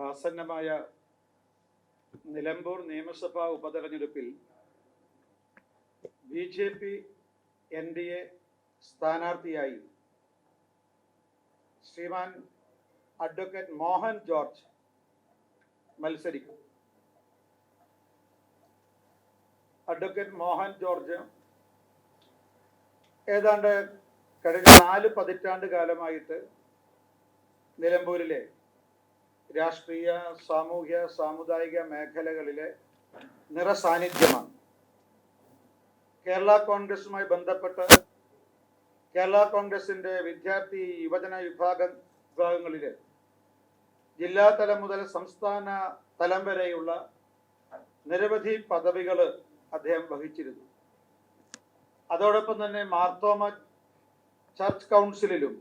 ആസന്നമായ നിലമ്പൂർ നിയമസഭാ ഉപതെരഞ്ഞെടുപ്പിൽ B J P N D A സ്ഥാനാർത്ഥിയായി ശ്രീമാൻ അഡ്വക്കേറ്റ് മോഹൻ ജോർജ് മത്സരിക്കും. അഡ്വക്കേറ്റ് മോഹൻ ജോർജ് ഏതാണ്ട് കഴിഞ്ഞ നാല് പതിറ്റാണ്ട് കാലമായിട്ട് നിലമ്പൂരിലെ രാഷ്ട്രീയ സാമൂഹ്യ സാമുദായിക മേഖലകളിലെ നിറസാന്നിധ്യമാണ്. കേരള കോൺഗ്രസുമായി ബന്ധപ്പെട്ട് കേരള കോൺഗ്രസിന്റെ വിദ്യാർത്ഥി യുവജന വിഭാഗ വിഭാഗങ്ങളിൽ ജില്ലാ തലം മുതൽ സംസ്ഥാന തലം വരെയുള്ള നിരവധി പദവികൾ അദ്ദേഹം വഹിച്ചിരുന്നു. അതോടൊപ്പം തന്നെ മാർത്തോമ ചർച്ച് കൗൺസിലിലും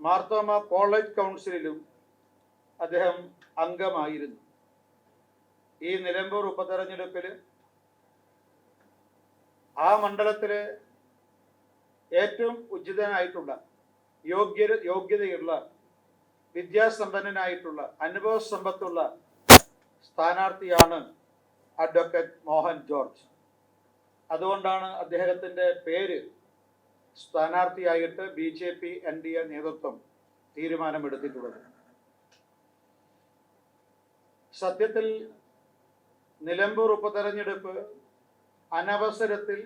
മാർത്തോമ കോളേജ് കൗൺസിലിലും അദ്ദേഹം അംഗമായിരുന്നു. ഈ നിലമ്പൂർ ഉപതെരഞ്ഞെടുപ്പിൽ ആ മണ്ഡലത്തിലെ ഏറ്റവും ഉചിതനായിട്ടുള്ള യോഗ്യ യോഗ്യതയുള്ള വിദ്യാസമ്പന്നനായിട്ടുള്ള അനുഭവ സമ്പത്തുള്ള സ്ഥാനാർത്ഥിയാണ് അഡ്വക്കേറ്റ് മോഹൻ ജോർജ്. അതുകൊണ്ടാണ് അദ്ദേഹത്തിന്റെ പേര് സ്ഥാനാർത്ഥിയായിട്ട് B J P N D A നേതൃത്വം തീരുമാനമെടുത്തിട്ടുള്ളത്. സത്യത്തിൽ നിലമ്പൂർ ഉപതെരഞ്ഞെടുപ്പ് അനവസരത്തിൽ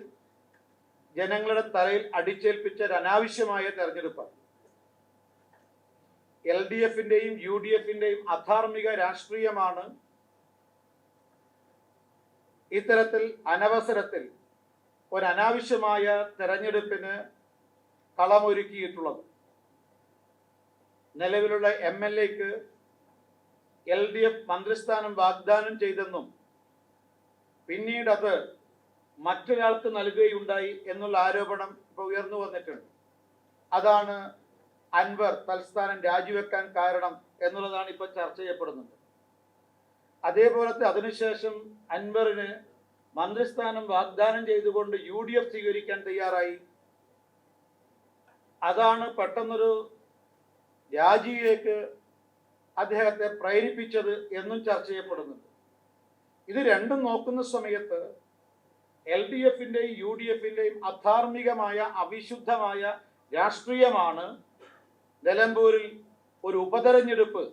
ജനങ്ങളുടെ തലയിൽ അടിച്ചേൽപ്പിച്ച ഒരു അനാവശ്യമായ തെരഞ്ഞെടുപ്പാണ്. എൽ ഡി എഫിന്റെയും യു ഡി എഫിന്റെയും അധാർമിക രാഷ്ട്രീയമാണ് ഇത്തരത്തിൽ അനവസരത്തിൽ ഒരു തെരഞ്ഞെടുപ്പിന് കളമൊരുക്കിയിട്ടുള്ളത്. നിലവിലുള്ള എം എൽ എക്ക് എൽ ഡി എഫ് മന്ത്രിസ്ഥാനം വാഗ്ദാനം ചെയ്തെന്നും പിന്നീട് അത് മറ്റൊരാൾക്ക് നൽകുകയുണ്ടായി എന്നുള്ള ആരോപണം ഇപ്പോൾ ഉയർന്നു വന്നിട്ടുണ്ട്. അതാണ് അൻവർ തൽസ്ഥാനം രാജിവെക്കാൻ കാരണം എന്നുള്ളതാണ് ഇപ്പോൾ ചർച്ച ചെയ്യപ്പെടുന്നത്. അതേപോലെ അതിനുശേഷം അൻവറിന് മന്ത്രിസ്ഥാനം വാഗ്ദാനം ചെയ്തുകൊണ്ട് യു ഡി എഫ് സ്വീകരിക്കാൻ തയ്യാറായി. അതാണ് പെട്ടെന്നൊരു രാജിയിലേക്ക് അദ്ദേഹത്തെ പ്രേരിപ്പിച്ചത് എന്നും ചർച്ച ചെയ്യപ്പെടുന്നുണ്ട്. ഇത് രണ്ടും നോക്കുന്ന സമയത്ത് എൽ ഡി എഫിന്റെയും യു ഡി എഫിന്റെയും അധാർമികമായ അവിശുദ്ധമായ രാഷ്ട്രീയമാണ് നിലമ്പൂരിൽ ഒരു ഉപതെരഞ്ഞെടുപ്പ്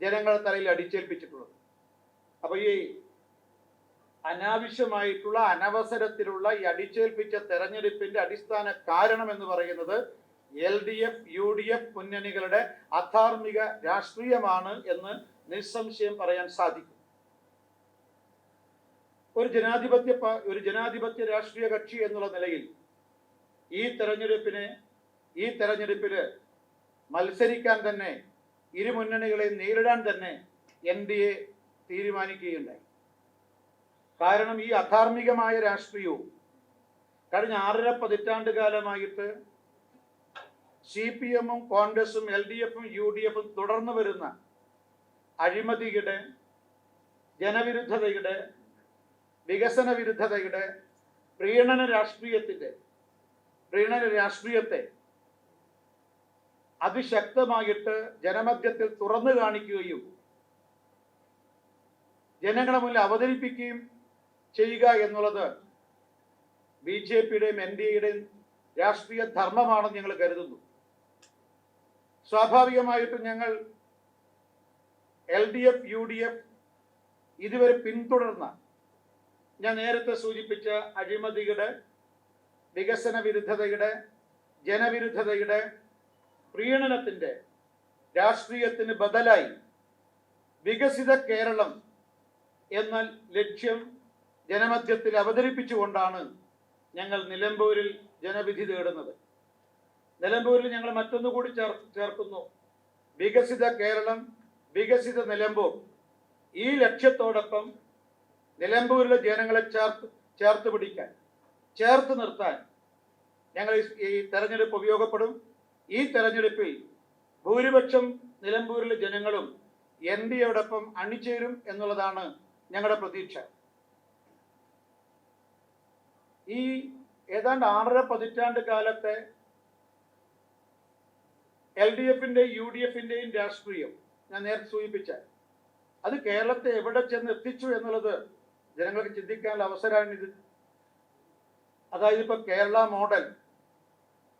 ജനങ്ങളുടെ തലയിൽ അടിച്ചേൽപ്പിച്ചിട്ടുള്ളത്. അപ്പോൾ ഈ അനാവശ്യമായിട്ടുള്ള അനവസരത്തിലുള്ള ഈ അടിച്ചേൽപ്പിച്ച തെരഞ്ഞെടുപ്പിന്റെ അടിസ്ഥാന കാരണം എന്ന് പറയുന്നത് L D F U D F മുന്നണികളുടെ അധാർമിക രാഷ്ട്രീയമാണ് എന്ന് നിസ്സംശയം പറയാൻ സാധിക്കും. ഒരു ജനാധിപത്യ ഒരു ജനാധിപത്യ രാഷ്ട്രീയ കക്ഷി എന്നുള്ള നിലയിൽ ഈ തെരഞ്ഞെടുപ്പിനെ ഈ തെരഞ്ഞെടുപ്പിൽ മത്സരിക്കാൻ തന്നെ ഇരു മുന്നണികളെ നേരിടാൻ തന്നെ എൻ ഡി എ തീരുമാനിക്കുകയുണ്ടായി. കാരണം ഈ അധാർമികമായ രാഷ്ട്രീയവും കഴിഞ്ഞ ആറര പതിറ്റാണ്ട് കാലമായിട്ട് സി പി എമ്മും കോൺഗ്രസും എൽ ഡി എഫും യു ഡി എഫും തുടർന്നു വരുന്ന അഴിമതിയുടെ ജനവിരുദ്ധതയുടെ വികസന വിരുദ്ധതയുടെ പ്രീണന രാഷ്ട്രീയത്തിന്റെ പ്രീണന രാഷ്ട്രീയത്തെ അതിശക്തമായിട്ട് ജനമധ്യത്തിൽ തുറന്നു കാണിക്കുകയും ജനങ്ങളെ മുന്നിൽ അവതരിപ്പിക്കുകയും ചെയ്യുക എന്നുള്ളത് ബി ജെ പിയുടെയും എൻ ഡി എയുടെയും രാഷ്ട്രീയ ധർമ്മമാണെന്ന് ഞങ്ങൾ കരുതുന്നു. സ്വാഭാവികമായിട്ടും ഞങ്ങൾ L D F U D F ഇതുവരെ പിന്തുടർന്ന ഞാൻ നേരത്തെ സൂചിപ്പിച്ച അഴിമതിയുടെ വികസന വിരുദ്ധതയുടെ ജനവിരുദ്ധതയുടെ പ്രീണനത്തിന്റെ രാഷ്ട്രീയത്തിന് ബദലായി വികസിത കേരളം എന്ന ലക്ഷ്യം ജനമധ്യത്തിൽ അവതരിപ്പിച്ചുകൊണ്ടാണ് ഞങ്ങൾ നിലമ്പൂരിൽ ജനവിധി തേടുന്നത്. നിലമ്പൂരിൽ ഞങ്ങൾ മറ്റൊന്നു കൂടി ചേർ ചേർക്കുന്നു. വികസിത കേരളം വികസിത നിലമ്പൂർ. ഈ ലക്ഷ്യത്തോടൊപ്പം നിലമ്പൂരിലെ ജനങ്ങളെ ചേർത്ത് ചേർത്ത് പിടിക്കാൻ ചേർത്ത് നിർത്താൻ ഞങ്ങൾ ഈ- ഈ തെരഞ്ഞെടുപ്പ് ഉപയോഗപ്പെടും. ഈ തെരഞ്ഞെടുപ്പിൽ ഭൂരിപക്ഷം നിലമ്പൂരിലെ ജനങ്ങളും എൻ ഡി എയോടൊപ്പം അണിചേരും എന്നുള്ളതാണ് ഞങ്ങളുടെ പ്രതീക്ഷ. ഈ ഏതാണ്ട് ആറര പതിറ്റാണ്ട് കാലത്തെ ഡി എഫിന്റെയും യു ഡി എഫിന്റെയും രാഷ്ട്രീയം ഞാൻ നേരത്തെ സൂചിപ്പിച്ച അത് കേരളത്തെ എവിടെ ചെന്ന് എത്തിച്ചു എന്നുള്ളത് ജനങ്ങൾക്ക് ചിന്തിക്കാനുള്ള അവസരമാണിത് അതായത് ഇപ്പൊ കേരള മോഡൽ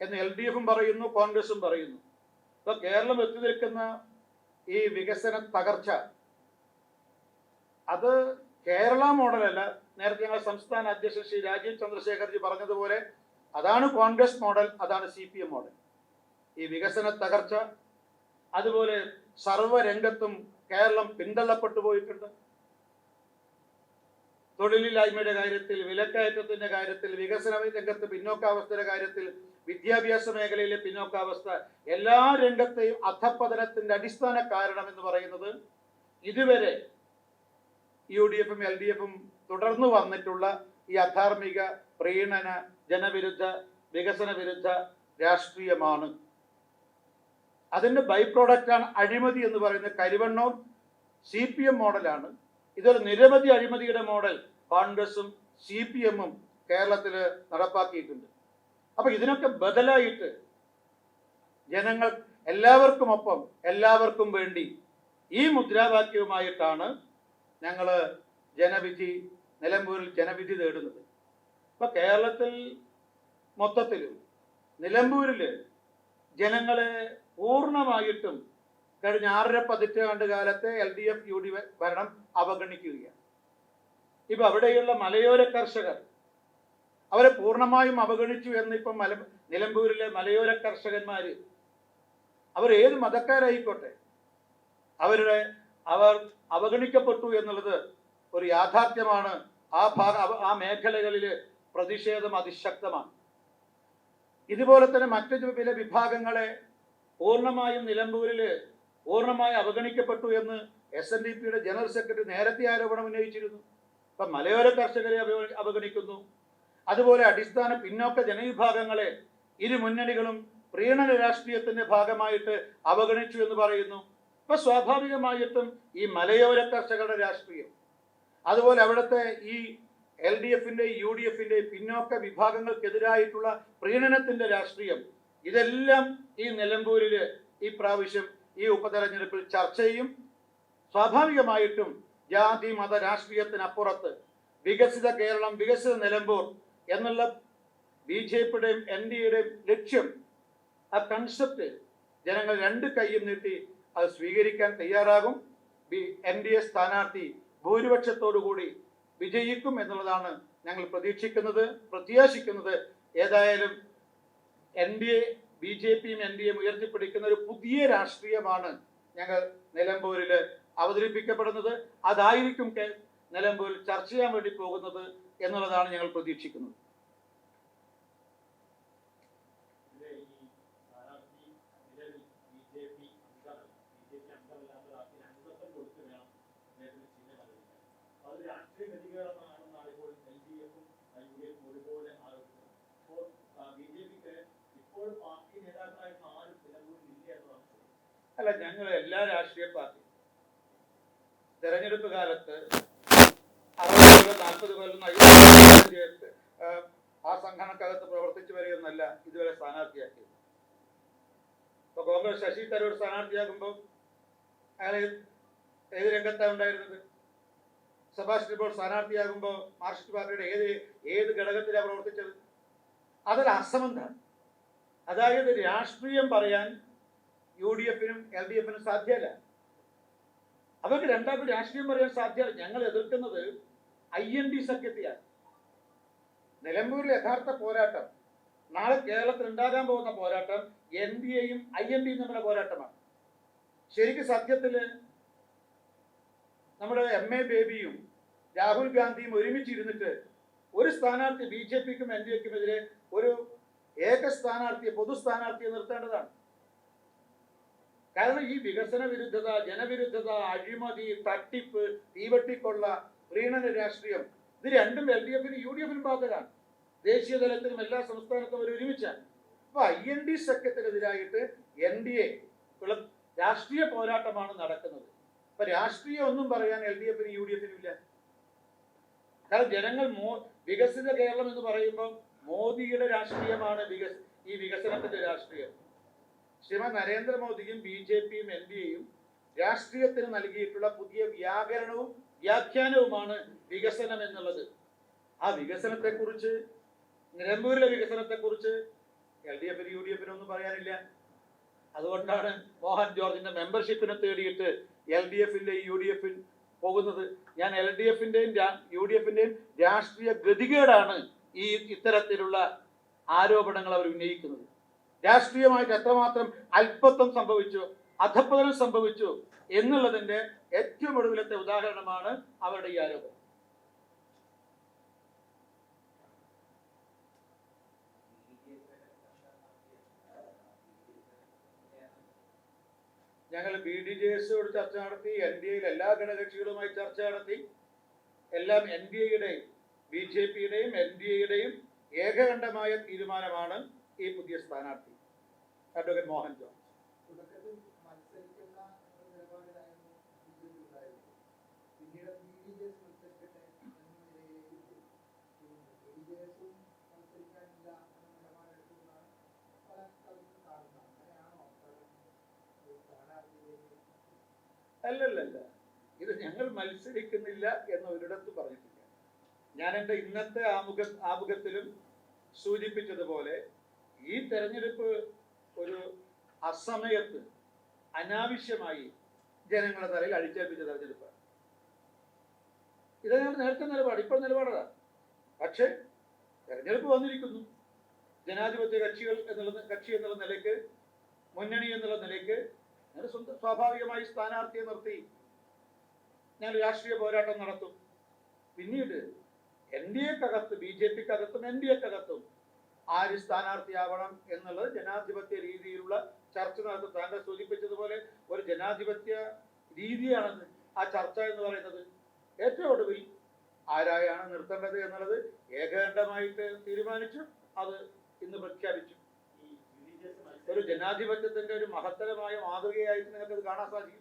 എന്ന് എൽ ഡി എഫും പറയുന്നു കോൺഗ്രസും പറയുന്നു. ഇപ്പൊ കേരളം എത്തി നിൽക്കുന്ന ഈ വികസന തകർച്ച അത് കേരള മോഡലല്ല. നേരത്തെ ഞങ്ങൾ സംസ്ഥാന അധ്യക്ഷൻ ശ്രീ രാജീവ് ചന്ദ്രശേഖർജി പറഞ്ഞതുപോലെ അതാണ് കോൺഗ്രസ് മോഡൽ അതാണ് സി മോഡൽ. ഈ വികസന തകർച്ച അതുപോലെ സർവരംഗത്തും കേരളം പിന്തള്ളപ്പെട്ടു പോയിട്ടുണ്ട്. തൊഴിലില്ലായ്മയുടെ കാര്യത്തിൽ വിലക്കയറ്റത്തിന്റെ കാര്യത്തിൽ വികസന രംഗത്ത് പിന്നോക്കാവസ്ഥയുടെ കാര്യത്തിൽ വിദ്യാഭ്യാസ മേഖലയിലെ പിന്നോക്കാവസ്ഥ എല്ലാ രംഗത്തെയും അധപ്പതനത്തിന്റെ അടിസ്ഥാന കാരണം എന്ന് പറയുന്നത് ഇതുവരെ യു ഡി എഫും എൽ ഡി എഫും തുടർന്നു വന്നിട്ടുള്ള ഈ അധാർമിക പ്രീണന ജനവിരുദ്ധ വികസന വിരുദ്ധ രാഷ്ട്രീയമാണ്. അതിന്റെ ബൈ പ്രോഡക്റ്റാണ് അഴിമതി എന്ന് പറയുന്ന കരിവണ്ണോ സി പി എം മോഡലാണ്. ഇതൊരു നിരവധി അഴിമതിയുടെ മോഡൽ കോൺഗ്രസും സി പി എമ്മും കേരളത്തിൽ നടപ്പാക്കിയിട്ടുണ്ട്. അപ്പൊ ഇതിനൊക്കെ ബദലായിട്ട് ജനങ്ങൾ എല്ലാവർക്കുമൊപ്പം എല്ലാവർക്കും വേണ്ടി ഈ മുദ്രാവാക്യവുമായിട്ടാണ് ഞങ്ങൾ ജനവിധി നിലമ്പൂരിൽ ജനവിധി തേടുന്നത്. ഇപ്പൊ കേരളത്തിൽ മൊത്തത്തിൽ നിലമ്പൂരിൽ ജനങ്ങളെ പൂർണമായിട്ടും കഴിഞ്ഞ ആറര പതിറ്റാണ്ട് കാലത്തെ L D F U D ഭരണം അവഗണിക്കുകയാണ്. ഇപ്പൊ അവിടെയുള്ള മലയോര കർഷകർ അവരെ പൂർണമായും അവഗണിച്ചു എന്ന് ഇപ്പൊ മല നിലമ്പൂരിലെ മലയോര കർഷകന്മാര് അവർ ഏത് മതക്കാരായിക്കോട്ടെ അവരുടെ അവർ അവഗണിക്കപ്പെട്ടു എന്നുള്ളത് ഒരു യാഥാർത്ഥ്യമാണ്. ആ ഭാഗ ആ മേഖലകളിൽ പ്രതിഷേധം അതിശക്തമാണ്. ഇതുപോലെ തന്നെ മറ്റു ചില വിഭാഗങ്ങളെ പൂർണമായും നിലമ്പൂരിൽ പൂർണമായി അവഗണിക്കപ്പെട്ടു എന്ന് എസ് എൻ ഡി പിയുടെ ജനറൽ സെക്രട്ടറി നേരത്തെ ആരോപണം ഉന്നയിച്ചിരുന്നു. ഇപ്പം മലയോര കർഷകരെ അവഗണിക്കുന്നു. അതുപോലെ അടിസ്ഥാന പിന്നോക്ക ജനവിഭാഗങ്ങളെ ഇരു മുന്നണികളും പ്രീണന രാഷ്ട്രീയത്തിന്റെ ഭാഗമായിട്ട് അവഗണിച്ചു എന്ന് പറയുന്നു. ഇപ്പൊ സ്വാഭാവികമായിട്ടും ഈ മലയോര കർഷകരുടെ രാഷ്ട്രീയം അതുപോലെ അവിടുത്തെ ഈ എൽ ഡി എഫിന്റെ യു ഡി എഫിന്റെ പിന്നോക്ക വിഭാഗങ്ങൾക്കെതിരായിട്ടുള്ള പ്രീണനത്തിന്റെ രാഷ്ട്രീയം. ഇതെല്ലാം ഈ നിലമ്പൂരിൽ ഈ പ്രാവശ്യം ഈ ഉപതെരഞ്ഞെടുപ്പിൽ ചർച്ച ചെയ്യും. സ്വാഭാവികമായിട്ടും ജാതി മത രാഷ്ട്രീയത്തിനപ്പുറത്ത് വികസിത കേരളം വികസിത നിലമ്പൂർ എന്നുള്ള ബി ജെ പിയുടെയും എൻ ഡി എയുടെയും ലക്ഷ്യം ആ കൺസെപ്റ്റ് ജനങ്ങൾ രണ്ട് കൈയും നീട്ടി അത് സ്വീകരിക്കാൻ തയ്യാറാകും. ബി എൻ ഡി എ സ്ഥാനാർത്ഥി ഭൂരിപക്ഷത്തോടു കൂടി വിജയിക്കും എന്നുള്ളതാണ് ഞങ്ങൾ പ്രതീക്ഷിക്കുന്നത് പ്രത്യാശിക്കുന്നത്. ഏതായാലും N D A B J പിയും എൻ ഡി എം ഉയർത്തിപ്പിടിക്കുന്ന ഒരു പുതിയ രാഷ്ട്രീയമാണ് ഞങ്ങൾ നിലമ്പൂരിൽ അവതരിപ്പിക്കപ്പെടുന്നത്. അതായിരിക്കും നിലമ്പൂരിൽ ചർച്ച ചെയ്യാൻ വേണ്ടി പോകുന്നത് എന്നുള്ളതാണ് ഞങ്ങൾ പ്രതീക്ഷിക്കുന്നത് ഇതിലെ ഈ സ്ഥാനാർത്ഥി നിലവിൽ ബി ജെ പി അംഗമല്ല ബി ജെ പി അംഗമല്ലാത്ത ഒരാൾക്ക് അംഗത്വം കൊടുത്ത് വേണം അദ്ദേഹത്തിന് ചിഹ്നം അനുവദിക്കാൻ അത് രാഷ്ട്രീയ ഗതികേടെന്നാണെന്നാണ് ഇപ്പോൾ എൽ ഡി എഫും യു ഡി എഫും ഒരുപോലെ ആരോപിക്കുന്നത് അപ്പോൾ ബി ജെ പിക്ക് ഇപ്പോൾ പാർട്ടി നേതാക്കളായിട്ട് ആരും നിലമ്പൂരിൽ ഇല്ല എന്നതാണ് ശരി. അല്ല ഞങ്ങൾ എല്ലാ രാഷ്ട്രീയ പാർട്ടിയും തെരഞ്ഞെടുപ്പ് കാലത്ത് നാൽപ്പത് കൊല്ലം ചേർത്ത് ആ സംഘടനക്കകത്ത് പ്രവർത്തിച്ചു വരികയെന്നല്ല ഇതുവരെ സ്ഥാനാർത്ഥിയാക്കിയത്. ഇപ്പൊ കോൺഗ്രസ് ശശി തരൂർ സ്ഥാനാർത്ഥിയാകുമ്പോൾ അയാൾ ഏത് രംഗത്താണ് ഉണ്ടായിരുന്നത്? സുഭാഷ് ഇപ്പോൾ സ്ഥാനാർത്ഥിയാകുമ്പോൾ മാർക്സിസ്റ്റ് പാർട്ടിയുടെ ഏത് ഏത് ഘടകത്തിലാണ് പ്രവർത്തിച്ചത്? അതൊരു അസംബന്ധമാണ് അതായത് രാഷ്ട്രീയം പറയാൻ യു ഡി എഫിനും എൽ ഡി എഫിനും സാധ്യമല്ല അവർക്ക് രണ്ടാമത് രാഷ്ട്രീയം പറയാൻ സാധ്യമല്ല ഞങ്ങൾ എതിർക്കുന്നത് ഐ എൻ ഡി സഖ്യത്തെയാണ്. നിലമ്പൂരിൽ യഥാർത്ഥ പോരാട്ടം നാളെ കേരളത്തിൽ ഉണ്ടാകാൻ പോകുന്ന പോരാട്ടം എൻ ഡി എയും ഐ എൻ ഡിയും തമ്മിലുള്ള പോരാട്ടമാണ്. ശരിക്കും സത്യത്തിൽ നമ്മുടെ എം എ ബേബിയും രാഹുൽ ഗാന്ധിയും ഒരുമിച്ചിരുന്നിട്ട് ഒരു സ്ഥാനാർത്ഥി ബി ജെ പിക്കും എൻ ഡി എക്കും എതിരെ ഒരു ഏക സ്ഥാനാർത്ഥിയെ പൊതു സ്ഥാനാർത്ഥിയെ നിർത്തേണ്ടതാണ്. കാരണം ഈ വികസന വിരുദ്ധത ജനവിരുദ്ധത അഴിമതി തട്ടിപ്പ് തീവട്ടിക്കൊള്ള പ്രീണന രാഷ്ട്രീയം ഇത് രണ്ടും എൽ ഡി എഫിനും യു ഡി എഫിനും ബാധകമാണ്. ദേശീയ തലത്തിലും എല്ലാ സംസ്ഥാനത്തും അവർ ഒരുമിച്ചാണ് അപ്പൊ ഐ എൻ ഡി സഖ്യത്തിനെതിരായിട്ട് എൻ ഡി എ രാഷ്ട്രീയ പോരാട്ടമാണ് നടക്കുന്നത്. അപ്പൊ രാഷ്ട്രീയം ഒന്നും പറയാൻ എൽ ഡി എഫിനും യു ഡി എഫിനും ഇല്ല. കാരണം ജനങ്ങൾ മോ വികസിത കേരളം എന്ന് പറയുമ്പോൾ മോദിയുടെ രാഷ്ട്രീയമാണ് വികസ് ഈ വികസനത്തിന്റെ രാഷ്ട്രീയം. ശ്രീമാൻ നരേന്ദ്രമോദിയും ബി ജെ പിയും എൻ ഡി എയും രാഷ്ട്രീയത്തിന് നൽകിയിട്ടുള്ള പുതിയ വ്യാകരണവും വ്യാഖ്യാനവുമാണ് വികസനം എന്നുള്ളത്. ആ വികസനത്തെക്കുറിച്ച് നിലമ്പൂരിലെ വികസനത്തെക്കുറിച്ച് എൽ ഡി എഫിന് യു ഡി എഫിന് ഒന്നും പറയാനില്ല. അതുകൊണ്ടാണ് മോഹൻ ജോർജിന്റെ മെമ്പർഷിപ്പിനെ തേടിയിട്ട് എൽ ഡി എഫിന്റെ യു ഡി എഫിൽ പോകുന്നത്. ഞാൻ എൽ ഡി എഫിന്റെയും യു ഡി എഫിന്റെയും രാഷ്ട്രീയ ഗതികേടാണ് ഈ ഇത്തരത്തിലുള്ള ആരോപണങ്ങൾ അവർ ഉന്നയിക്കുന്നത്. രാഷ്ട്രീയമായിട്ട് എത്രമാത്രം അല്പത്വം സംഭവിച്ചു അധപ്പതനം സംഭവിച്ചു എന്നുള്ളതിന്റെ ഏറ്റവും ഒടുവിലത്തെ ഉദാഹരണമാണ് അവരുടെ ഈ ആരോപണം. ഞങ്ങൾ ബി ഡി ജെ എസോട് ചർച്ച നടത്തി എൻ ഡി എയിൽ എല്ലാ ഘടകകക്ഷികളുമായി ചർച്ച നടത്തി. എല്ലാം എൻ ഡി എയുടെയും ബി ജെ പിയുടെയും എൻ ഡി എയുടെയും ഏകകണ്ഠമായ തീരുമാനമാണ് ഈ പുതിയ സ്ഥാനാർത്ഥി. അഡ്വക്കേറ്റ് മോഹൻ ജോൺ അല്ലല്ലല്ല. ഇത് ഞങ്ങൾ മത്സരിക്കുന്നില്ല എന്ന് ഒരിടത്ത് പറഞ്ഞിട്ടില്ല. ഞാൻ എന്റെ ഇന്നത്തെ ആമുഖ ആമുഖത്തിലും സൂചിപ്പിച്ചതുപോലെ ഈ തെരഞ്ഞെടുപ്പ് ഒരു അസമയത്ത് അനാവശ്യമായി ജനങ്ങളുടെ തലയിൽ അടിച്ചേൽപ്പിച്ച തെരഞ്ഞെടുപ്പാണ് ഇത് നേരത്തെ നിലപാട് ഇപ്പോൾ നിലപാടാണ് പക്ഷേ തെരഞ്ഞെടുപ്പ് വന്നിരിക്കുന്നു. ജനാധിപത്യ കക്ഷികൾ എന്നുള്ള കക്ഷി എന്നുള്ള നിലയ്ക്ക് മുന്നണി എന്നുള്ള നിലയ്ക്ക് ഞങ്ങൾ സ്വന്തം സ്വാഭാവികമായി സ്ഥാനാർത്ഥിയെ നിർത്തി ഞാൻ രാഷ്ട്രീയ പോരാട്ടം നടത്തും. പിന്നീട് എൻ ഡി എക്കകത്ത് ബി ജെ പിക്കകത്തും എൻ ഡി എക്കകത്തും ആര് സ്ഥാനാർത്ഥിയാവണം എന്നുള്ളത് ജനാധിപത്യ രീതിയിലുള്ള ചർച്ച നടത്തും താങ്കൾ സൂചിപ്പിച്ചതുപോലെ ഒരു ജനാധിപത്യ രീതിയാണെന്ന് ആ ചർച്ച എന്ന് പറയുന്നത് ഏറ്റവും ഒടുവിൽ ആരായാണ് നിർത്തേണ്ടത് എന്നുള്ളത് ഏകകണ്ഠമായിട്ട് തീരുമാനിച്ചു അത് ഇന്ന് പ്രഖ്യാപിച്ചു. ഒരു ജനാധിപത്യത്തിന്റെ ഒരു മഹത്തരമായ മാതൃകയായിട്ട് നിങ്ങൾക്ക് അത് കാണാൻ സാധിക്കും.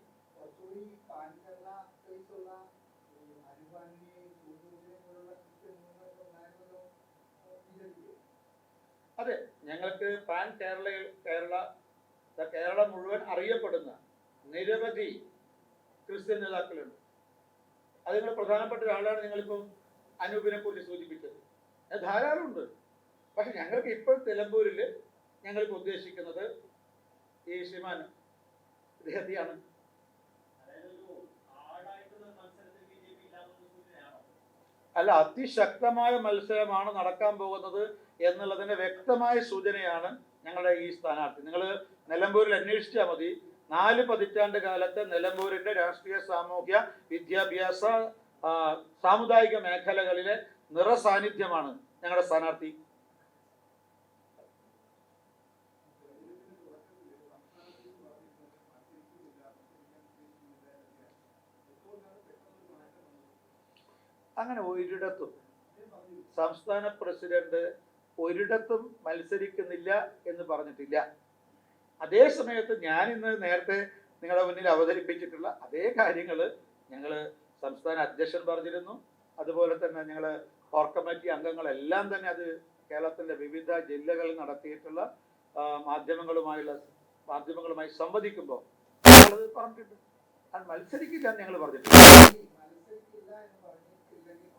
അതെ ഞങ്ങൾക്ക് പാൻ കേരള കേരള കേരളം മുഴുവൻ അറിയപ്പെടുന്ന നിരവധി ക്രിസ്ത്യൻ നേതാക്കളുണ്ട്. അതിൽ പ്രധാനപ്പെട്ട ഒരാളാണ് നിങ്ങളിപ്പം അനൂപിനെ കുറിച്ച് സൂചിപ്പിച്ചത്. അത് ധാരാളമുണ്ട്. പക്ഷെ ഞങ്ങൾക്ക് ഇപ്പോൾ നിലമ്പൂരിൽ ഞങ്ങൾക്ക് ഉദ്ദേശിക്കുന്നത് ഈ ശ്രീമാൻ ഇദ്ദേഹത്തെയാണ്. അല്ല അതിശക്തമായ മത്സരമാണ് നടക്കാൻ പോകുന്നത്. എന്നുള്ളതിന്റെ വ്യക്തമായ സൂചനയാണ് ഞങ്ങളുടെ ഈ സ്ഥാനാർത്ഥി. നിങ്ങൾ നിലമ്പൂരിൽ അന്വേഷിച്ചാൽ മതി. നാല് പതിറ്റാണ്ട് കാലത്തെ നിലമ്പൂരിന്റെ രാഷ്ട്രീയ സാമൂഹ്യ വിദ്യാഭ്യാസ സാമുദായിക മേഖലകളിലെ നിറസാന്നിധ്യമാണ് ഞങ്ങളുടെ സ്ഥാനാർത്ഥി. അങ്ങനെ ഒരിടത്തും സംസ്ഥാന പ്രസിഡന്റ് ഒരിടത്തും മത്സരിക്കുന്നില്ല എന്ന് പറഞ്ഞിട്ടില്ല. അതേ സമയത്ത് ഞാൻ ഇന്ന് നേരത്തെ നിങ്ങളുടെ മുന്നിൽ അവതരിപ്പിച്ചിട്ടുള്ള അതേ കാര്യങ്ങൾ ഞങ്ങൾ സംസ്ഥാന അധ്യക്ഷൻ പറഞ്ഞിരുന്നു. അതുപോലെ തന്നെ ഞങ്ങൾ കോർ കമ്മിറ്റി അംഗങ്ങളെല്ലാം തന്നെ അത് കേരളത്തിന്റെ വിവിധ ജില്ലകളിൽ നടത്തിയിട്ടുള്ള മാധ്യമങ്ങളുമായുള്ള മാധ്യമങ്ങളുമായി സംവദിക്കുമ്പോൾ ഞങ്ങളത് പറഞ്ഞിട്ടുണ്ട്. അത് മത്സരിക്കില്ല എന്ന് ഞങ്ങൾ പറഞ്ഞിട്ടുണ്ട് മത്സരിക്കില്ല എന്ന് പറഞ്ഞിട്ടില്ലെങ്കിൽ.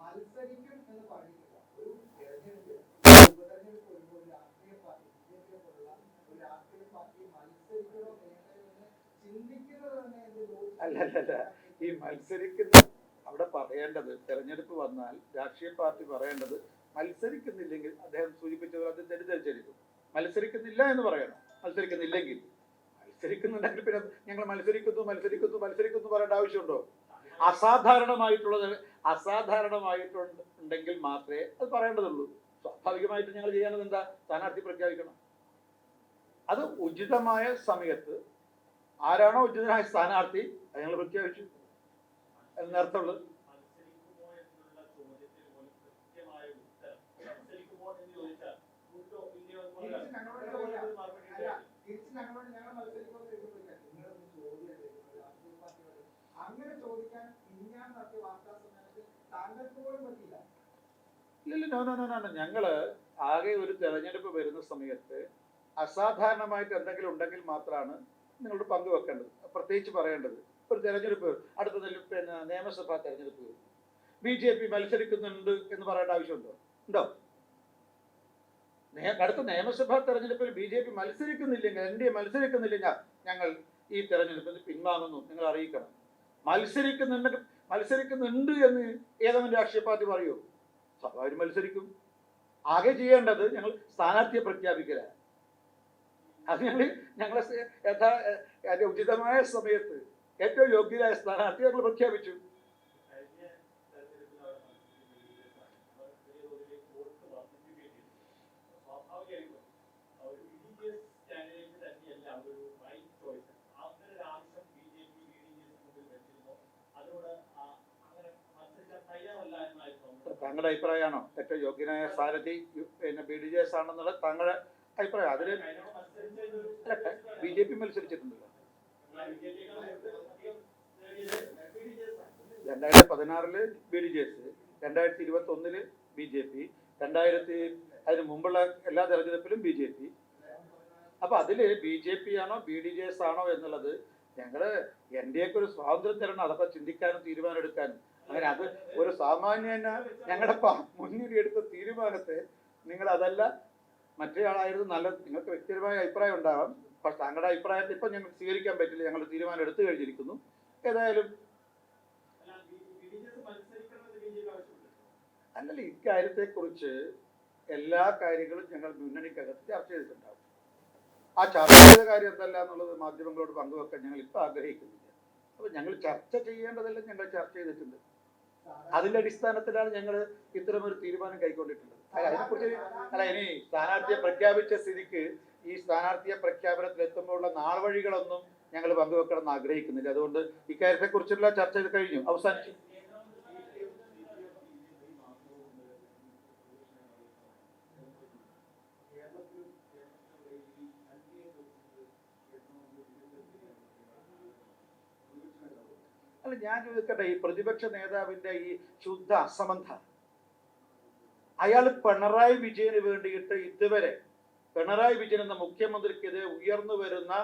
മത്സരിക്കും എന്ന് പറഞ്ഞിട്ടില്ല ഒരു തെരഞ്ഞെടുപ്പ് ഉപതെരഞ്ഞെടുപ്പ് വരുമ്പോൾ ഒരു രാഷ്ട്രീയ പാർട്ടി ബി ജെ പിയെ പോലുള്ള ഒരു രാഷ്ട്രീയ പാർട്ടി മത്സരിക്കണോ വേണ്ടയോ എന്ന് ചിന്തിക്കുന്നത് തന്നെ എന്ത് ലോജിക്ക് അല്ല, അല്ല, അല്ല. ഈ മത്സരിക്കുന്ന അവിടെ പറയേണ്ടത് തെരഞ്ഞെടുപ്പ് വന്നാൽ രാഷ്ട്രീയ പാർട്ടി പറയേണ്ടത് മത്സരിക്കുന്നില്ലെങ്കിൽ അദ്ദേഹം സൂചിപ്പിച്ചത് അത് തെറ്റിദ്ധരിച്ചിരിക്കും. മത്സരിക്കുന്നില്ല എന്ന് പറയണം. മത്സരിക്കുന്നില്ലെങ്കിൽ. മത്സരിക്കുന്നുണ്ടെങ്കിൽ പിന്നെ ഞങ്ങൾ മത്സരിക്കുന്നു മത്സരിക്കുന്നു മത്സരിക്കുന്നു പറയേണ്ട ആവശ്യമുണ്ടോ? അസാധാരണമായിട്ടുള്ളത് അസാധാരണമായിട്ടുണ്ടെങ്കിൽ മാത്രമേ അത് പറയേണ്ടതുള്ളൂ. സ്വാഭാവികമായിട്ട് ഞങ്ങൾ ചെയ്യേണ്ടത് എന്താ സ്ഥാനാർത്ഥി പ്രഖ്യാപിക്കണം. അത് ഉചിതമായ സമയത്ത് ആരാണോ ഉചിതനായ സ്ഥാനാർത്ഥി ഞങ്ങൾ പ്രഖ്യാപിച്ചു എന്നർത്ഥമുള്ളത് മത്സരിക്കുമോ എന്നുള്ള ചോദ്യത്തിന് പോലും കൃത്യമായ ഉത്തരം മത്സരിക്കുമോ എന്ന് ചോദിച്ചാൽ ഉണ്ടോ ഇല്ലയോ എന്നുള്ള തിരിച്ച് ഞങ്ങളോട് ഒരു ചോദിക്കാം. മറുപടി അല്ല, ഇല്ല. തിരിച്ച് ഞങ്ങളോട് ഞങ്ങൾ മത്സരിക്കുമോ എന്ന് ചോദിക്കുമ്പോഴേക്കും ചോദ്യം ചോദിക്കുന്നത് രാഷ്ട്രീയ പാർട്ടിയോട് അങ്ങനെ ചോദിക്കാൻ ഇനിയാൻ നടത്തിയ വാർത്താ സമ്മേളനത്തിൽ താങ്കൾക്ക് പോലും പറ്റിയില്ല ഇല്ല നോ നോ നോ നോ ഞങ്ങൾ ആകെ ഒരു തെരഞ്ഞെടുപ്പ് വരുന്ന സമയത്ത് അസാധാരണമായിട്ട് എന്തെങ്കിലും ഉണ്ടെങ്കിൽ മാത്രമാണ് നിങ്ങളോട് പങ്കുവെക്കേണ്ടത് പ്രത്യേകിച്ച് പറയേണ്ടത് ഒരു തെരഞ്ഞെടുപ്പ് അടുത്ത പിന്നെ നിയമസഭാ തെരഞ്ഞെടുപ്പ്. ബി ജെ പി മത്സരിക്കുന്നുണ്ട് എന്ന് പറയേണ്ട ആവശ്യമുണ്ടോ? ഉണ്ടോ? അടുത്ത നിയമസഭാ തെരഞ്ഞെടുപ്പിൽ ബി ജെ പി മത്സരിക്കുന്നില്ലെങ്കിൽ എൻ ഡി എ മത്സരിക്കുന്നില്ലെങ്കിൽ ഞങ്ങൾ ഈ തെരഞ്ഞെടുപ്പിൽ പിന്മാറുന്നു നിങ്ങൾ അറിയിക്കണം. മത്സരിക്കുന്നുണ്ട് മത്സരിക്കുന്നുണ്ട് എന്ന് ഏതെങ്കിലും രാഷ്ട്രീയ പാർട്ടി പറയുമോ സ്വാഭാവികം മത്സരിക്കും. ആകെ ചെയ്യേണ്ടത് ഞങ്ങൾ സ്ഥാനാർത്ഥിയെ പ്രഖ്യാപിക്കലാണ്. അത് ഞങ്ങൾ യഥാ അതിന്റെ ഉചിതമായ സമയത്ത് ഏറ്റവും യോഗ്യരായ സ്ഥാനാർത്ഥി ഞങ്ങൾ പ്രഖ്യാപിച്ചു താങ്കളുടെ അഭിപ്രായമാണോ? ഏറ്റവും യോഗ്യനായ സ്ഥാനാർത്ഥി യു- പിന്നെ ബി ഡി ജെ എസ് ആണെന്നുള്ള താങ്കളുടെ അഭിപ്രായം. അതിൽ ഒരു ബി ജെ പി മത്സരിച്ചിട്ടുണ്ടല്ലോ. രണ്ടായിരത്തി പതിനാറിൽ ബി ഡി ജെ എസ് രണ്ടായിരത്തി ഇരുപത്തി ഒന്നിൽ ബി ജെ പി രണ്ടായിരത്തി അതിന് മുമ്പുള്ള എല്ലാ തെരഞ്ഞെടുപ്പിലും ബി ജെ പി അപ്പൊ അതിൽ ബി ജെ പി ആണോ ബി ഡി ജെ എസ് ആണോ എന്നുള്ളത് ഞങ്ങൾ എൻ ഡി എക്ക് ഒരു സ്വാതന്ത്ര്യം തരണം അതൊക്കെ ചിന്തിക്കാനും തീരുമാനം എടുക്കാനും. അങ്ങനെ അത് ഒരു സാമാന്യന ഞങ്ങളുടെ മുന്നിൽ എടുത്ത തീരുമാനത്തെ നിങ്ങൾ അതല്ല മറ്റേ നല്ലത് നല്ല നിങ്ങൾക്ക് വ്യക്തിപരമായ അഭിപ്രായം ഉണ്ടാവാം. പക്ഷെ താങ്കളുടെ അഭിപ്രായത്തിൽ ഇപ്പം ഞങ്ങൾക്ക് സ്വീകരിക്കാൻ പറ്റില്ല. ഞങ്ങൾ തീരുമാനം എടുത്തു കഴിഞ്ഞിരിക്കുന്നു. ഏതായാലും. അല്ലല്ല ഇക്കാര്യത്തെക്കുറിച്ച് എല്ലാ കാര്യങ്ങളും ഞങ്ങൾ മുന്നണിക്കകത്ത് ചർച്ച ചെയ്തിട്ടുണ്ടാവും. ആ ചർച്ച ചെയ്ത കാര്യം എന്തല്ല എന്നുള്ളത് മാധ്യമങ്ങളോട് പങ്കുവെക്കാൻ ഞങ്ങൾ ഇപ്പം ആഗ്രഹിക്കുന്നില്ല. അപ്പോൾ ഞങ്ങൾ ചർച്ച ചെയ്യേണ്ടതെല്ലാം ഞങ്ങൾ ചർച്ച ചെയ്തിട്ടുണ്ട്. അതിന്റെ അടിസ്ഥാനത്തിലാണ് ഞങ്ങൾ ഇത്തരമൊരു തീരുമാനം കൈക്കൊണ്ടിട്ടുള്ളത്. അല്ല അല്ല ഇനി സ്ഥാനാർത്ഥിയെ പ്രഖ്യാപിച്ച സ്ഥിതിക്ക് ഈ സ്ഥാനാർത്ഥിയെ പ്രഖ്യാപനത്തിൽ എത്തുമ്പോഴുള്ള നാൾവഴികളൊന്നും ഞങ്ങൾ പങ്കുവെക്കണം എന്ന് ആഗ്രഹിക്കുന്നില്ല. അതുകൊണ്ട് ഇക്കാര്യത്തെക്കുറിച്ചുള്ള ചർച്ച ഇത് കഴിഞ്ഞു. അവസാനിച്ചു. അല്ല ഞാൻ ചോദിക്കട്ടെ ഈ പ്രതിപക്ഷ നേതാവിന്റെ ഈ ശുദ്ധ അസമന്ധ അയാൾ പിണറായി വിജയന് വേണ്ടിയിട്ട് ഇതുവരെ പിണറായി വിജയൻ എന്ന മുഖ്യമന്ത്രിക്കെതിരെ ഉയർന്നു വരുന്ന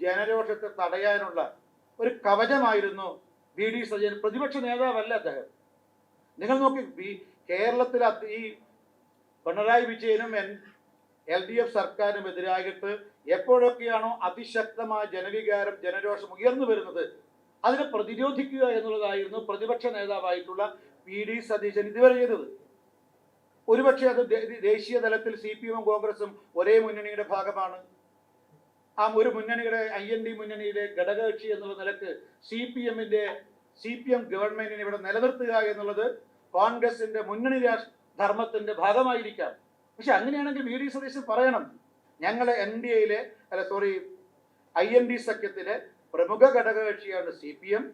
ജനരോഷത്തെ തടയാനുള്ള ഒരു കവചമായിരുന്നു വി ഡി സജയൻ. പ്രതിപക്ഷ നേതാവല്ല അദ്ദേഹം. നിങ്ങൾ നോക്കി കേരളത്തിൽ ഈ പിണറായി വിജയനും എൽ ഡി എഫ് സർക്കാരിനും എതിരായിട്ട് എപ്പോഴൊക്കെയാണോ അതിശക്തമായ ജനവികാരം ജനരോഷം ഉയർന്നു വരുന്നത് അതിനെ പ്രതിരോധിക്കുക എന്നുള്ളതായിരുന്നു പ്രതിപക്ഷ നേതാവായിട്ടുള്ള പി ഡി സതീശൻ ഇതുവരെ ചെയ്തത്. ഒരുപക്ഷെ അത് ദേശീയ തലത്തിൽ സി പി എമ്മും കോൺഗ്രസും ഒരേ മുന്നണിയുടെ ഭാഗമാണ്. ആ ഒരു മുന്നണിയുടെ ഐ എൻ ഡി മുന്നണിയിലെ ഘടകകക്ഷി എന്നുള്ള നിലയ്ക്ക് സി പി എമ്മിന്റെ സി പി എം ഗവൺമെന്റിനെ ഇവിടെ നിലനിർത്തുക എന്നുള്ളത് കോൺഗ്രസിന്റെ മുന്നണി ധർമ്മത്തിന്റെ ഭാഗമായിരിക്കാം. പക്ഷെ അങ്ങനെയാണെങ്കിൽ വി ഡി സതീശൻ പറയണം ഞങ്ങൾ എൻ ഡി എയിലെ അല്ല സോറി ഐ എൻ ഡി സഖ്യത്തിലെ പ്രമുഖ ഘടകകക്ഷിയാണ് C P M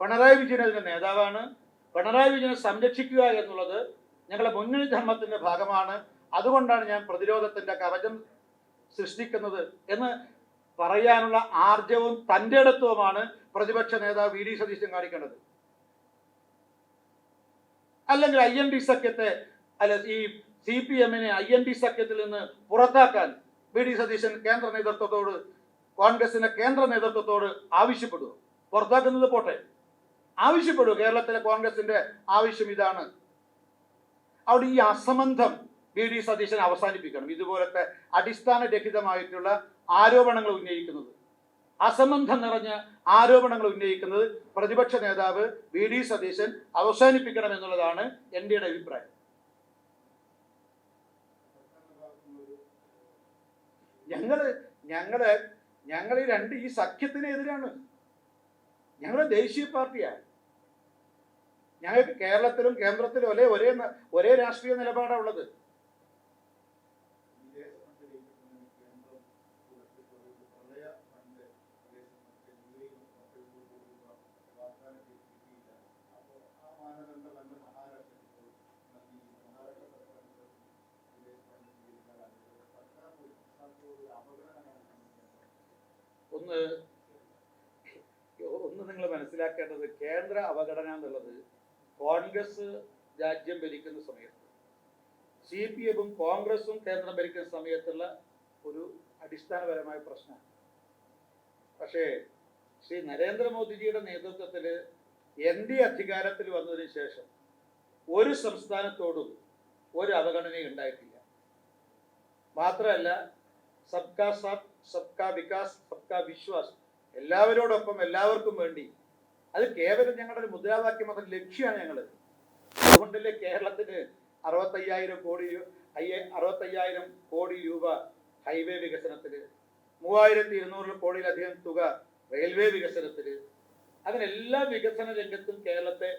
Pinarayi Vijayan അതിന്റെ നേതാവാണ്. പിണറായി വിജയനെ സംരക്ഷിക്കുക എന്നുള്ളത് ഞങ്ങളുടെ മുന്നിൽ ധർമ്മത്തിന്റെ ഭാഗമാണ്. അതുകൊണ്ടാണ് ഞാൻ പ്രതിരോധത്തിന്റെ കവചം സൃഷ്ടിക്കുന്നത് എന്ന് പറയാനുള്ള ആർജവും തന്റെ ഇടത്വമാണ് പ്രതിപക്ഷ നേതാവ് വി ഡി സതീശൻ കാണിക്കേണ്ടത്. അല്ലെങ്കിൽ ഐ എൻ ഡി സഖ്യത്തെ അല്ല ഈ സി പി എമ്മിനെ ഐ എൻ ഡി സഖ്യത്തിൽ നിന്ന് പുറത്താക്കാൻ വി ഡി സതീശൻ കേന്ദ്ര നേതൃത്വത്തോട് കോൺഗ്രസിന്റെ കേന്ദ്ര നേതൃത്വത്തോട് ആവശ്യപ്പെടുക പുറത്താക്കുന്നത് പോട്ടെ. ആവശ്യപ്പെടുക കേരളത്തിലെ കോൺഗ്രസിന്റെ ആവശ്യം ഇതാണ്. അവിടെ ഈ അസംബന്ധം വി ഡി സതീശൻ അവസാനിപ്പിക്കണം. ഇതുപോലത്തെ അടിസ്ഥാന അടിസ്ഥാനരഹിതമായിട്ടുള്ള ആരോപണങ്ങൾ ഉന്നയിക്കുന്നത്. അസംബന്ധം നിറഞ്ഞ ആരോപണങ്ങൾ ഉന്നയിക്കുന്നത് പ്രതിപക്ഷ നേതാവ് വി ഡി സതീശൻ അവസാനിപ്പിക്കണം എന്നുള്ളതാണ് എന്റെ അഭിപ്രായം. ഞങ്ങൾ ഞങ്ങൾ ഞങ്ങൾ ഈ രണ്ട് ഈ സഖ്യത്തിനെതിരാണ്. ഞങ്ങൾ ദേശീയ പാർട്ടിയാണ്. ഞങ്ങൾക്ക് കേരളത്തിലും കേന്ദ്രത്തിലും ഒരേ ഒരേ ഒരേ രാഷ്ട്രീയ നിലപാടാണ് ഉള്ളത് ഒന്ന് ഒന്ന് നിങ്ങൾ മനസ്സിലാക്കേണ്ടത് കേന്ദ്ര അവഗണന എന്നുള്ളത് കോൺഗ്രസ് രാജ്യം ഭരിക്കുന്ന സമയത്ത് സി പി എമ്മും കോൺഗ്രസും കേന്ദ്രം ഭരിക്കുന്ന സമയത്തുള്ള ഒരു അടിസ്ഥാനപരമായ പ്രശ്നമാണ്. പക്ഷേ ശ്രീ നരേന്ദ്രമോദിജിയുടെ നേതൃത്വത്തിൽ എൻ ഡി അധികാരത്തിൽ വന്നതിന് ശേഷം ഒരു സംസ്ഥാനത്തോടും ഒരു അവഗണനയും ഉണ്ടായിട്ടില്ല. മാത്രമല്ല സബ്കാ സാത്ത് സബ്കാ വികാസ് സബ്കാ വിശ്വാസ് എല്ലാവരോടൊപ്പം എല്ലാവർക്കും വേണ്ടി അത് കേവലം ഞങ്ങളുടെ ഒരു മുദ്രാവാക്യം അത് ലക്ഷ്യമാണ് ഞങ്ങൾ അതുകൊണ്ടല്ലേ കേരളത്തിന് അറുപത്തയ്യായിരം കോടി അയ്യ അറുപത്തയ്യായിരം കോടി രൂപ ഹൈവേ വികസനത്തിന് മൂവായിരത്തി ഇരുന്നൂറ് കോടിയിലധികം തുക റെയിൽവേ വികസനത്തിന് അങ്ങനെ എല്ലാ വികസന രംഗത്തും കേരളത്തെ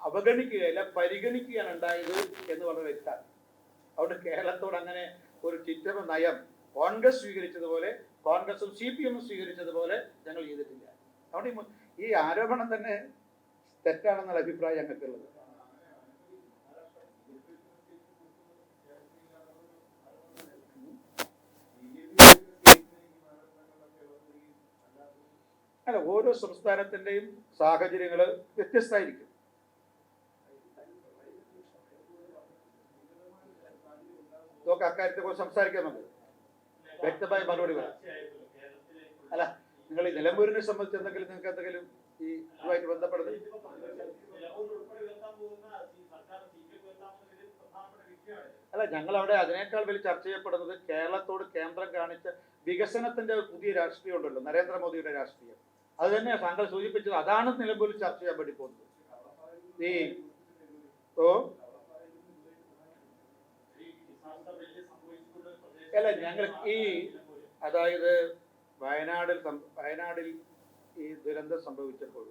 അവഗണിക്കുകയല്ല പരിഗണിക്കുകയാണ് ഉണ്ടായത് എന്ന് വളരെ വ്യക്തമാണ്. അതുകൊണ്ട് കേരളത്തോട് അങ്ങനെ ഒരു ചിറ്റമ നയം കോൺഗ്രസ് സ്വീകരിച്ചതുപോലെ കോൺഗ്രസും സി പി എമ്മും സ്വീകരിച്ചതുപോലെ ഞങ്ങൾ ചെയ്തിട്ടില്ല. അതുകൊണ്ട് ഈ ആരോപണം തന്നെ തെറ്റാണെന്നുള്ള അഭിപ്രായം ഞങ്ങൾക്കുള്ളത്. അല്ല ഓരോ സംസ്ഥാനത്തിന്റെയും സാഹചര്യങ്ങൾ വ്യത്യസ്തമായിരിക്കും. നമുക്ക് അക്കാര്യത്തെ കുറിച്ച് സംസാരിക്കാൻ നമുക്ക് വ്യക്തമായ മറുപടി പറയാം. അല്ല നിങ്ങൾ ഈ നിലമ്പൂരിനെ സംബന്ധിച്ച് എന്തെങ്കിലും നിങ്ങൾക്ക് എന്തെങ്കിലും ഈ ഇതുമായിട്ട് ബന്ധപ്പെടുന്നത്? അല്ല ഞങ്ങൾ അവിടെ അതിനേക്കാൾ വലിയ ചർച്ച ചെയ്യപ്പെടുന്നത് കേരളത്തോട് കേന്ദ്രം കാണിച്ച വികസനത്തിന്റെ പുതിയ രാഷ്ട്രീയം ഉണ്ടല്ലോ നരേന്ദ്രമോദിയുടെ രാഷ്ട്രീയം. അത് തന്നെയാണ് താങ്കൾ സൂചിപ്പിച്ചത്. അതാണ് നിലമ്പൂരിൽ ചർച്ച ചെയ്യാൻ വേണ്ടി പോകുന്നത്. ഈ ഓ? അല്ല ഞങ്ങൾ ഈ അതായത് വയനാടിൽ വയനാടിൽ ഈ ദുരന്തം സംഭവിച്ചപ്പോൾ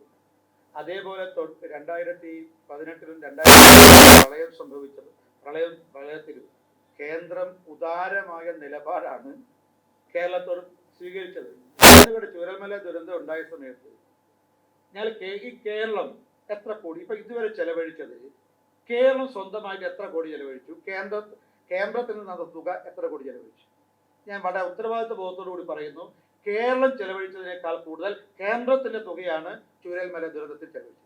അതേപോലെ രണ്ടായിരത്തി പതിനെട്ടിലും രണ്ടായിരത്തി പ്രളയം സംഭവിച്ചത് പ്രളയം പ്രളയത്തിലും കേന്ദ്രം ഉദാരമായ നിലപാടാണ് കേരളത്തോട് സ്വീകരിച്ചത്. ഇവിടെ ചുരൽമല ദുരന്തം ഉണ്ടായ സമയത്ത് ഞാൻ ഈ കേരളം എത്ര കോടി ഇപ്പൊ ഇതുവരെ ചെലവഴിച്ചത് കേരളം സ്വന്തമായിട്ട് എത്ര കോടി ചെലവഴിച്ചു? കേന്ദ്ര കേന്ദ്രത്തിൽ നിന്ന് തുക എത്ര കോടി ചെലവഴിച്ചു? ഞാൻ വളരെ ഉത്തരവാദിത്വ ബോധത്തോടു കൂടി പറയുന്നു കേരളം ചെലവഴിച്ചതിനേക്കാൾ കൂടുതൽ കേന്ദ്രത്തിന്റെ തുകയാണ് ചൂരൽമല ദുരന്തത്തിൽ ചെലവഴിച്ചത്.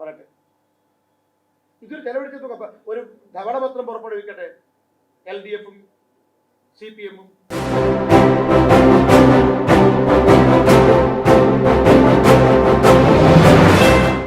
പറയട്ടെ. ഇതൊരു ചെലവഴിച്ച തുക. ഒരു ധവളപത്രം പുറപ്പെടുവിക്കട്ടെ? എൽ ഡി എഫും സി പി എമ്മും.